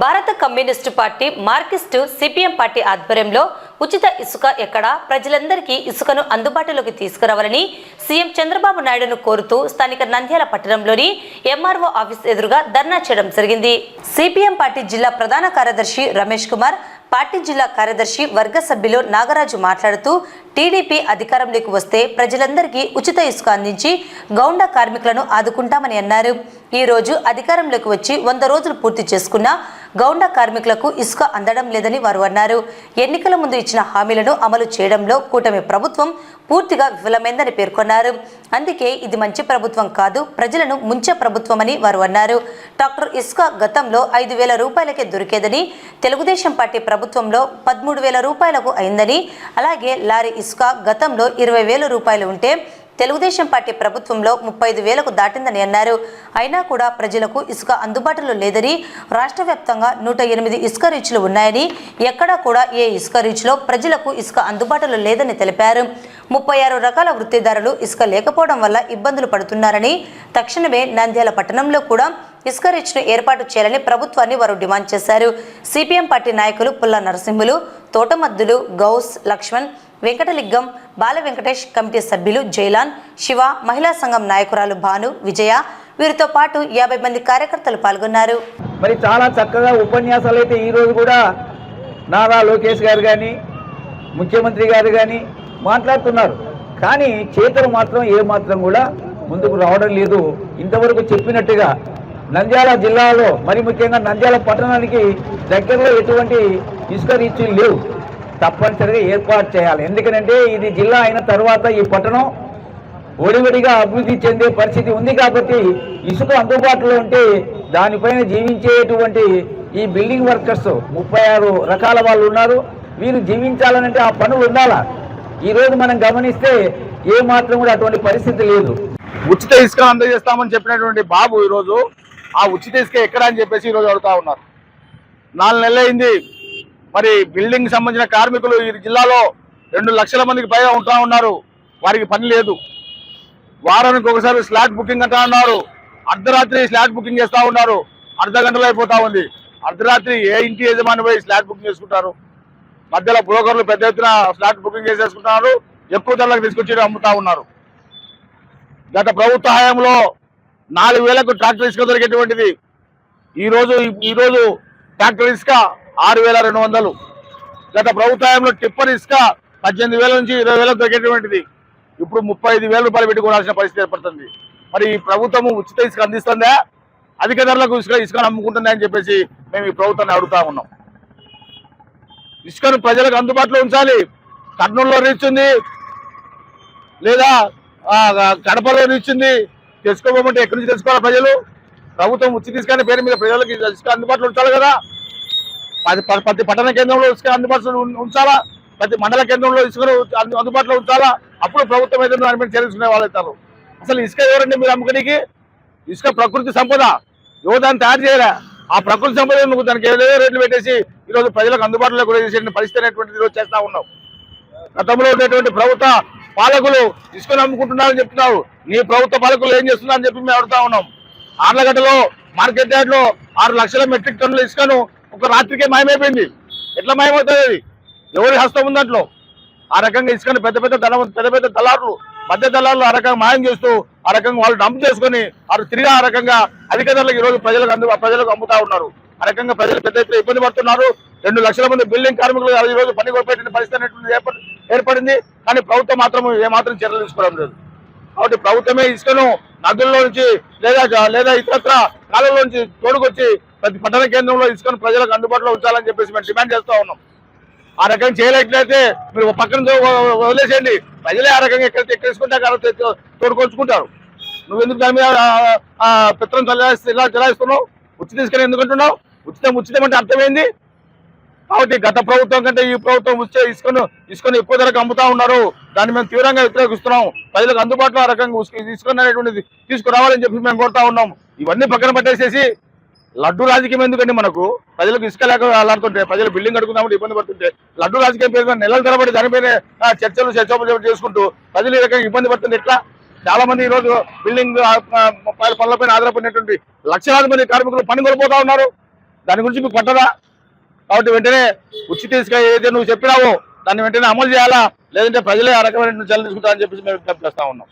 భారత communist party Marxist CPM party ఆధ్వర్యంలో ఉచిత ఇసుక ఎక్కడ ప్రజలందరికీ ఇసుకను అందుబాటులోకి తీసుకురావాలని సీఎం చంద్రబాబు నాయుడును కోరుతూ స్థానిక నంద్యాల పట్టణంలోని ఎంఆర్ఓ ఆఫీస్ ఎదురుగా ధర్నా చేయడం జరిగింది. సిపిఎం పార్టీ జిల్లా ప్రధాన కార్యదర్శి రమేష్ కుమార్ పార్టీ జిల్లా కార్యదర్శి వర్గ సభ్యులు నాగరాజు మాట్లాడుతూ టీడీపీ అధికారంలోకి వస్తే ప్రజలందరికీ ఉచిత ఇసుక అందించి గౌండ కార్మికులను ఆదుకుంటామని అన్నారు. ఈ రోజు అధికారంలోకి వచ్చి వంద రోజులు పూర్తి చేసుకున్న గౌండ కార్మికులకు ఇసుక అందడం లేదని వారు అన్నారు. ఎన్నికల ముందు ఇచ్చిన హామీలను అమలు చేయడంలో కూటమి ప్రభుత్వం పూర్తిగా విఫలమైందని పేర్కొన్నారు. అందుకే ఇది మంచి ప్రభుత్వం కాదు ప్రజలను ముంచే ప్రభుత్వమని వారు అన్నారు. డాక్టర్ ఇస్కా గతంలో ఐదు వేల రూపాయలకే దొరికేదని తెలుగుదేశం పార్టీ ప్రభుత్వంలో పదమూడు వేల రూపాయలకు అయిందని అలాగే లారీ ఇస్కా గతంలో ఇరవై వేల రూపాయలు ఉంటే తెలుగుదేశం పార్టీ ప్రభుత్వంలో ముప్పై ఐదు వేలకు దాటిందని అన్నారు. అయినా కూడా ప్రజలకు ఇసుక అందుబాటులో లేదని రాష్ట్ర వ్యాప్తంగా నూట ఎనిమిది ఇసుక రీచ్లు ఉన్నాయని ఎక్కడా కూడా ఏ ఇసుక రీచ్లో ప్రజలకు ఇసుక అందుబాటులో లేదని తెలిపారు. ముప్పై ఆరు రకాల వృత్తిదారులు ఇసుక లేకపోవడం వల్ల ఇబ్బందులు పడుతున్నారని తక్షణమే నంద్యాల పట్టణంలో కూడా ఇసుక రీచ్ను ఏర్పాటు చేయాలని ప్రభుత్వాన్ని వారు డిమాండ్ చేశారు. సిపిఎం పార్టీ నాయకులు పుల్ల నరసింహులు తోటమద్దులు గౌస్ లక్ష్మణ్ వెంకటలిగ్గం బాల వెంకటేష్ కమిటీ సభ్యులు జైలాన్ శివ మహిళా సంఘం నాయకురాలు భాను విజయ వీరితో పాటు యాభై మంది కార్యకర్తలు పాల్గొన్నారు. మరి చాలా చక్కగా ఉపన్యాసాలు అయితే ఈరోజు కూడా నారా లోకేష్ గారు కానీ ముఖ్యమంత్రి గారు కానీ మాట్లాడుతున్నారు. కానీ చేతులు మాత్రం ఏ మాత్రం కూడా ముందుకు రావడం లేదు. ఇంతవరకు చెప్పినట్టుగా నంద్యాల జిల్లాలో మరి ముఖ్యంగా నంద్యాల పట్టణానికి దగ్గరలో ఎటువంటి ఇసుక రీచులు లేవు. తప్పనిసరిగా ఏర్పాటు చేయాలి. ఎందుకంటే ఇది జిల్లా అయిన తర్వాత ఈ పట్టణం ఒడివడిగా అభివృద్ధి చెందే పరిస్థితి ఉంది కాబట్టి ఇసుక అందుబాటులో ఉంటే దానిపైన జీవించేటువంటి ఈ బిల్డింగ్ వర్కర్స్ ముప్పై ఆరు రకాల వాళ్ళు ఉన్నారు. వీరు జీవించాలనంటే ఆ పనులు ఉండాలా? ఈరోజు మనం గమనిస్తే ఏ మాత్రం కూడా అటువంటి పరిస్థితి లేదు. ఉచిత ఇసుక అందజేస్తామని చెప్పినటువంటి బాబు ఈరోజు ఆ ఉచిత ఇసుక ఎక్కడ అని చెప్పేసి ఈరోజు అడుగుతా ఉన్నారు. నాలుగు నెలలు అయింది మరి బిల్డింగ్ సంబంధించిన కార్మికులు ఈ జిల్లాలో రెండు లక్షల మందికి పైగా ఉంటా ఉన్నారు. వారికి పని లేదు. వారానికి ఒకసారి స్లాట్ బుకింగ్ అంటా ఉన్నారు. అర్ధరాత్రి స్లాట్ బుకింగ్ చేస్తూ ఉన్నారు. అర్ధ గంటలో అయిపోతా ఉంది. అర్ధరాత్రి ఏ ఇంటి యజమాని పోయి స్లాట్ బుకింగ్ చేసుకుంటారు? మధ్యలో బ్రోకర్లు పెద్ద ఎత్తున స్లాట్ బుకింగ్ చేసేసుకుంటున్నారు. ఎక్కువ ధరలకు తీసుకొచ్చి అమ్ముతా ఉన్నారు. గత ప్రభుత్వ హయాంలో నాలుగు వేలకు ట్రాక్టర్ ఇసుక దొరికేటువంటిది. ఈరోజు ఈరోజు ట్రాక్టర్ ఇసుక ఆరు వేల రెండు వందలు. గత ప్రభుత్వంలో టిప్పర్ ఇసుక పద్దెనిమిది వేల నుంచి ఇరవై వేలకు దొరికేటువంటిది ఇప్పుడు ముప్పై ఐదు వేల రూపాయలు పెట్టుకోవాల్సిన పరిస్థితి ఏర్పడుతుంది. మరి ఈ ప్రభుత్వం ఉచిత ఇసుక అందిస్తుందా? అధిక ధరలకు ఇసుక ఇసుకను అమ్ముకుంటుందా అని చెప్పేసి మేము ఈ ప్రభుత్వాన్ని అడుగుతా ఉన్నాం. ఇసుకను ప్రజలకు అందుబాటులో ఉంచాలి. కర్నూలులో రీచ్ ఉంది. లేదా కడపలో రీచ్ ఉంది. తెచ్చుకోమంటే ఎక్కడి నుంచి తెచ్చుకోవాలి ప్రజలు? ప్రభుత్వం ఉచిత ఇసుక పేరు మీద ప్రజలకు ఇసుక అందుబాటులో ఉంచాలి కదా. ప్రతి ప్రతి పట్టణ కేంద్రంలో ఇసుక అందుబాటులో ఉంచాలా? ప్రతి మండల కేంద్రంలో ఇసుకను అందుబాటులో ఉంచాలా? అప్పుడు ప్రభుత్వం ఏదైనా దాని మీద చర్యలు వాళ్ళు అసలు ఇసుక ఎవరండి మీరు అమ్ముకునికి? ఇసుక ప్రకృతి సంపద. ఎవరు దాన్ని తయారు చేయరా ఆ ప్రకృతి సంపద నువ్వు దానికి ఏదో రేట్లు పెట్టేసి ఈరోజు ప్రజలకు అందుబాటులో కూడా చేసే పరిస్థితి అనేటువంటిది ఈరోజు చేస్తా ఉన్నావు గతంలో ఉన్నటువంటి ప్రభుత్వ పాలకులు ఇసుకను అమ్ముకుంటున్నారని చెప్తున్నావు నీ ప్రభుత్వ పాలకులు ఏం చేస్తున్నారని చెప్పి మేము అడుగుతా ఉన్నాం. ఆర్లగడ్డలో మార్కెట్ యార్డ్లో ఆరు లక్షల మెట్రిక్ టన్నుల ఇసుకను ఒక రాత్రికే మాయమైపోయింది. ఎట్లా మాయమవుతుంది అది? ఎవరి హస్తం ఉంది దాంట్లో? ఆ రకంగా ఇసుకని పెద్ద పెద్ద దళ పెద్ద పెద్ద దళారులు మధ్య దళారులు ఆ రకంగా మాయం చేస్తూ ఆ రకంగా వాళ్ళు డంప్ చేసుకొని వారు తిరిగి ఆ రకంగా అధిక ధరలకు ఈ రోజు ప్రజలకు అందు ప్రజలకు అమ్ముతా ఉన్నారు. ఆ రకంగా ప్రజలు పెద్ద ఎత్తున ఇబ్బంది పడుతున్నారు. రెండు లక్షల మంది బిల్డింగ్ కార్మికులు ఈ పని కోల్పోయే పరిస్థితి ఏర్పడింది. కానీ ప్రభుత్వం మాత్రం ఏమాత్రం చర్యలు తీసుకోవడం లేదు. కాబట్టి ప్రభుత్వమే ఇసుకను నదుల్లో నుంచి లేదా లేదా ఇతరత్ర కాలంలో నుంచి తోడుకొచ్చి ప్రతి పట్టణ కేంద్రంలో ఇసుకను ప్రజలకు అందుబాటులో ఉంచాలని చెప్పేసి మేము డిమాండ్ చేస్తూ ఉన్నాం. ఆ రకంగా చేయలేట్లయితే మీరు పక్కన వదిలేసేయండి. ప్రజలే ఆ రకంగా ఎక్కడ ఎక్కడేసుకుంటే అక్కడ తోడుకొచ్చుకుంటారు. నువ్వు ఎందుకు దాని మీద ఆ, పిత్రం చలాయిస్తూ ఇలా చలాయిస్తున్నావు ఉచిత ఇసుకని ఎందుకు అంటున్నావు? ఉచితం ఉచితం అంటే అర్థమైంది? కాబట్టి గత ప్రభుత్వం కంటే ఈ ప్రభుత్వం వచ్చే ఇసుకను ఇసుకను ఎక్కువ ధరకు అమ్ముతా ఉన్నారు. దాన్ని మేము తీవ్రంగా వ్యతిరేకిస్తున్నాం. ప్రజలకు అందుబాటులో ఆ రకంగా తీసుకున్నటువంటిది తీసుకురావాలని చెప్పి మేము కోరుతా ఉన్నాం. ఇవన్నీ పక్కన పట్టేసేసి లడ్డు రాజకీయం ఎందుకండి మనకు? ప్రజలకు ఇసుక లేక అలాడుతుంటే ప్రజలు బిల్డింగ్ కడుకుందామంటే ఇబ్బంది పడుతుంటే లడ్డు రాజకీయం పేరు నెలల తరబడి దానిపైన చర్చలు చర్చోపచర్చలు చేసుకుంటూ ప్రజలు ఈ రకంగా ఇబ్బంది పడుతుంది ఎట్లా? చాలా మంది ఈ రోజు బిల్డింగ్ పనులపైన ఆధారపడినటువంటి లక్షలాది మంది కార్మికులు పని కోల్పోతా ఉన్నారు. దాని గురించి మీకు పట్టదా? కాబట్టి వెంటనే ఉచిత ఇసుక ఏదైతే నువ్వు చెప్పినావో దాన్ని వెంటనే అమలు చేయాలా? లేదంటే ప్రజలే ఆ రకమైన చర్యలు తీసుకుంటారని చెప్పేసి మేము విజ్ఞప్తి చేస్తా ఉన్నాం.